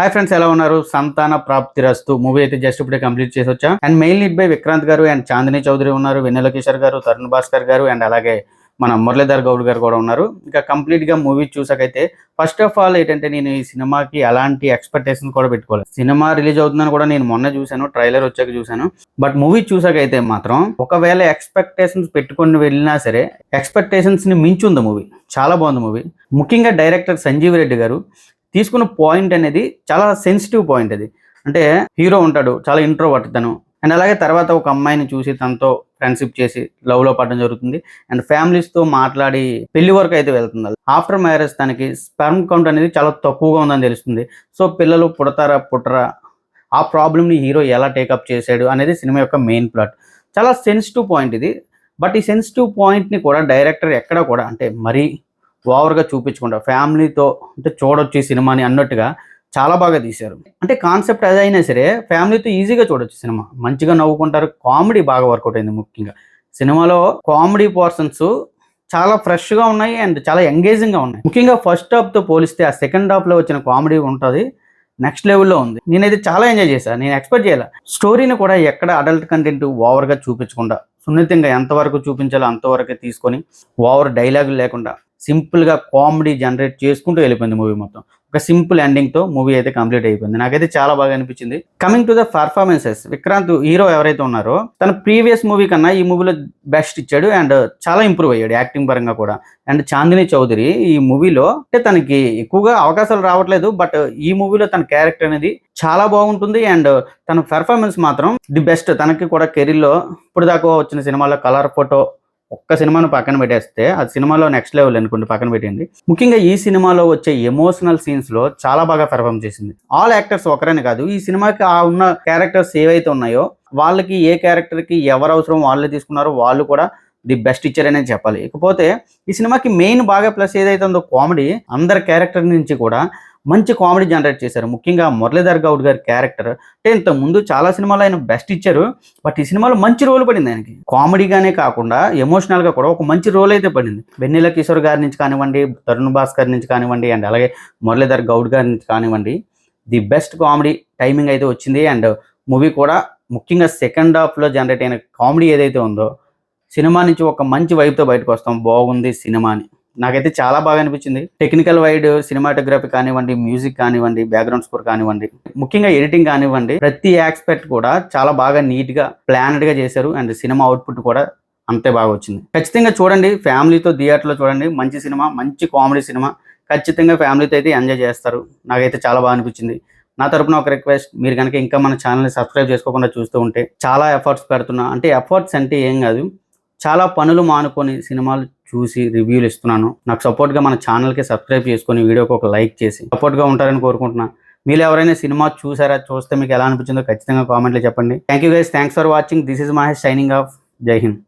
Hi friends ఎలా ఉన్నారు? Santhana Prapthi రస్తు. Movie అయితే జస్ట్ ఇప్పుడే కంప్లీట్ చేసి వచ్చా and main lead by Vikrant garu and Chandini Chowdary ఉన్నారు వెన్నెల కిషోర్ గారు తరుణ్ భాస్కర్ గారు అండ్ అలాగే మన మురళీధర్ గౌడ్ గారు కూడా ఉన్నారు. ఇంకా కంప్లీట్గా మూవీ చూసాకైతే ఫస్ట్ ఆఫ్ ఆల్ ఏంటంటే నేను ఈ సినిమాకి అలాంటి ఎక్స్పెక్టేషన్ కూడా పెట్టుకోలేదు. సినిమా రిలీజ్ అవుతుందని కూడా నేను మొన్న చూశాను ట్రైలర్ వచ్చాక చూశాను. బట్ మూవీ చూసాకైతే మాత్రం ఒకవేళ ఎక్స్పెక్టేషన్స్ పెట్టుకొని వెళ్ళినా సరే ఎక్స్పెక్టేషన్స్ని మించి ఉంది మూవీ చాలా బాగుంది మూవీ ముఖ్యంగా డైరెక్టర్ సంజీవ్ రెడ్డి గారు తీసుకున్న పాయింట్ అనేది చాలా సెన్సిటివ్ పాయింట్ అది. అంటే హీరో ఉంటాడు చాలా ఇంట్రోవర్ట్ తను. అండ్ అలాగే తర్వాత ఒక అమ్మాయిని చూసి తనతో ఫ్రెండ్షిప్ చేసి లవ్లో పడడం జరుగుతుంది. అండ్ ఫ్యామిలీస్తో మాట్లాడి పెళ్ళి వరకు అయితే వెళ్తుంది. ఆఫ్టర్ మ్యారేజ్ తనకి స్పెర్మ్ కౌంట్ అనేది చాలా తక్కువగా ఉందని తెలుస్తుంది. సో పిల్లలు పుడతారా పుట్టరా ఆ ప్రాబ్లమ్ని హీరో ఎలా టేకప్ చేశాడు అనేది సినిమా యొక్క మెయిన్ ప్లాట్ చాలా సెన్సిటివ్ పాయింట్ ఇది. బట్ ఈ సెన్సిటివ్ పాయింట్ని కూడా డైరెక్టర్ ఎక్కడ కూడా అంటే మరీ ఓవర్గా చూపించకుండా ఫ్యామిలీతో అంటే చూడొచ్చు ఈ సినిమాని అన్నట్టుగా చాలా బాగా తీశారు. అంటే కాన్సెప్ట్ అదైనా సరే ఫ్యామిలీతో ఈజీగా చూడొచ్చు సినిమా. మంచిగా నవ్వుకుంటారు కామెడీ బాగా వర్కౌట్ అయింది ముఖ్యంగా. సినిమాలో కామెడీ పోర్షన్స్ చాలా ఫ్రెష్గా ఉన్నాయి అండ్ చాలా ఎంగేజింగ్గా ఉన్నాయి. ముఖ్యంగా ఫస్ట్ హాఫ్తో పోలిస్తే ఆ సెకండ్ హాఫ్లో వచ్చిన కామెడీ ఉంటుంది నెక్స్ట్ లెవెల్లో ఉంది. నేనైతే చాలా ఎంజాయ్ చేశాను నేను ఎక్స్పెక్ట్ చేయాలి. స్టోరీని కూడా ఎక్కడ అడల్ట్ కంటెంట్ ఓవర్గా చూపించకుండా సున్నితంగా ఎంతవరకు చూపించాలో అంతవరకు తీసుకొని ఓవర్ డైలాగులు లేకుండా సింపుల్గా కామెడీ జనరేట్ చేసుకుంటూ వెళ్ళిపోయింది మూవీ మొత్తం. ఒక సింపుల్ ఎండింగ్తో మూవీ అయితే కంప్లీట్ అయిపోయింది. నాకైతే చాలా బాగా అనిపించింది. Coming to the performances Vikrant hero ఎవరైతే ఉన్నారో తన ప్రీవియస్ మూవీ కన్నా ఈ మూవీలో బెస్ట్ ఇచ్చాడు అండ్ చాలా ఇంప్రూవ్ అయ్యాడు యాక్టింగ్ పరంగా కూడా. అండ్ చాందిని చౌదరి ఈ మూవీలో అంటే తనకి ఎక్కువగా అవకాశాలు రావట్లేదు బట్ ఈ మూవీలో తన క్యారెక్టర్ అనేది చాలా బాగుంటుంది అండ్ తన పెర్ఫార్మెన్స్ మాత్రం ది బెస్ట్ తనకి కూడా కెరీర్లో ఇప్పుడు దాకా వచ్చిన సినిమాలో కలర్ ఫోటో ఒక్క సినిమాను పక్కన పెట్టేస్తే అది సినిమాలో నెక్స్ట్ లెవెల్ అనుకోండి పక్కన పెట్టండి ముఖ్యంగా ఈ సినిమాలో వచ్చే ఎమోషనల్ సీన్స్లో చాలా బాగా పెర్ఫామ్ చేసింది. ఆల్ యాక్టర్స్ ఒకరని కాదు ఈ సినిమాకి ఆ ఉన్న క్యారెక్టర్స్ ఏవైతే ఉన్నాయో వాళ్ళకి ఏ క్యారెక్టర్కి ఎవరు అవసరం వాళ్ళే తీసుకున్నారో వాళ్ళు కూడా ది బెస్ట్ ఇచ్చారనే చెప్పాలి. ఇకపోతే ఈ సినిమాకి మెయిన్ బాగా ప్లస్ ఏదైతే ఉందో కామెడీ అందరి క్యారెక్టర్ నుంచి కూడా మంచి కామెడీ జనరేట్ చేశారు. ముఖ్యంగా మురళీధర్ గౌడ్ గారి క్యారెక్టర్. అంటే ఇంత ముందు చాలా సినిమాలు ఆయన బెస్ట్ ఇచ్చారు. బట్ ఈ సినిమాలో మంచి రోల్ పడింది ఆయనకి. కామెడీగానే కాకుండా ఎమోషనల్గా కూడా ఒక మంచి రోల్ అయితే పడింది. వెన్నెల కిషోర్ గారి నుంచి కానివ్వండి తరుణ్ భాస్కర్ నుంచి కానివ్వండి అండ్ అలాగే మురళీధర్ గౌడ్ గారి నుంచి కానివ్వండి ది బెస్ట్ కామెడీ టైమింగ్ అయితే వచ్చింది. అండ్ మూవీ కూడా ముఖ్యంగా సెకండ్ హాఫ్లో జనరేట్ అయిన కామెడీ ఏదైతే ఉందో సినిమా నుంచి ఒక మంచి వైపుతో బయటకు వస్తాం. బాగుంది సినిమా అని. నాకైతే చాలా బాగా అనిపించింది. టెక్నికల్ వైడ్ సినిమాటోగ్రఫీ కానివ్వండి మ్యూజిక్ కానివ్వండి బ్యాక్గ్రౌండ్ స్కోర్ కానివ్వండి ముఖ్యంగా ఎడిటింగ్ కానివ్వండి ప్రతి ఆస్పెక్ట్ కూడా చాలా బాగా నీట్గా ప్లానెడ్గా చేశారు అండ్ సినిమా అవుట్పుట్ కూడా అంతే బాగా వచ్చింది. ఖచ్చితంగా చూడండి ఫ్యామిలీతో థియేటర్లో చూడండి మంచి సినిమా మంచి కామెడీ సినిమా ఖచ్చితంగా ఫ్యామిలీతో అయితే ఎంజాయ్ చేస్తారు. నాకైతే చాలా బాగా అనిపించింది. నా తరపున ఒక రిక్వెస్ట్ మీరు కనుక ఇంకా మన ఛానల్ని సబ్స్క్రైబ్ చేసుకోకుండా చూస్తూ ఉంటే చాలా ఎఫర్ట్స్ పెడుతున్నా. అంటే ఎఫర్ట్స్ అంటే ఏం కాదు. చాలా పనులు మానుకొని సినిమాలు చూసి రివ్యూలు ఇస్తున్నాను. నాకు సపోర్ట్గా మన ఛానల్కి సబ్స్క్రైబ్ చేసుకొని వీడియోకి ఒక లైక్ చేసి సపోర్ట్గా ఉంటారని కోరుకుంటున్నాను మీరు ఎవరైనా సినిమా చూసారా చూస్తే మీకు ఎలా అనిపించిందో ఖచ్చితంగా కామెంట్లో చెప్పండి. Thank you guys thanks for watching. This is Mahesh signing off. Jai Hind.